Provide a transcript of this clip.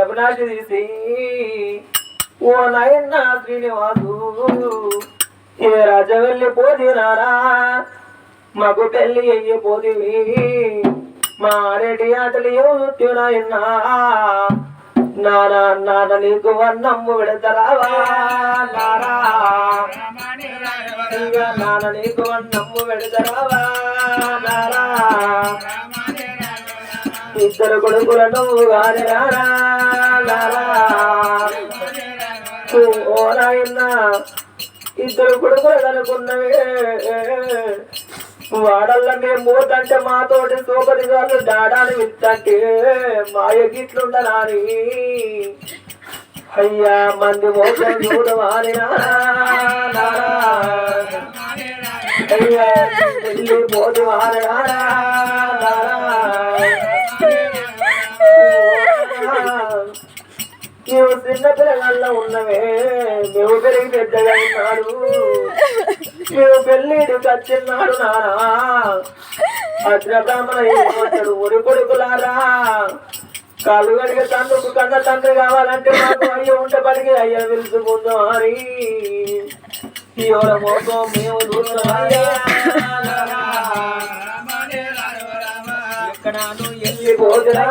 అభిలాషి తీసి ఓ నాయన్న శ్రీనివాసు ఏ రాజ వెళ్ళి పోదినారా మగు పెళ్ళి అయ్యిపోతివి మా ఆడేటి ఆటలు ఏమొచ్చు నాయన్నా? నానా నాన్న నీకు వన్నమ్ము విడతరావా? నారా నాన్న నీకు వన్నమ్ము విడతరావా? నారా ఇద్దరు కొడుకులను నువ్వు నారా ఓ ఇద్దరు కొడుకులు అనుకున్నవే. వాడల్ల మేము మూతంటే మాతోటి సూపరి గారు డాడాని విత్తంటే మాయ గిట్లుండరాని. అయ్యా మంది మోసం చూడు అయ్యా వెళ్ళి పోదు నీవు చిన్న పిల్లగాళ్ళ ఉన్నవే నువ్వు పెరిగి పెద్దగా ఉన్నాడు నువ్వు పెళ్ళిడు కచ్చిన్నాడు నానా. అద్ర బ్రాహ్మణ ఏమంటాడు ఒరి కొడుకులారా. కాలు గడిగ తండ్రుకు కన్న తండ్రి కావాలంటే మాకు అయ్య ఉంటే పడిగి అయ్య పిలుచుకుందాం అని ఎవర మోసం మేము చూస్తున్నామయ్యా. ఎక్కడాను ఎల్లి పోదురా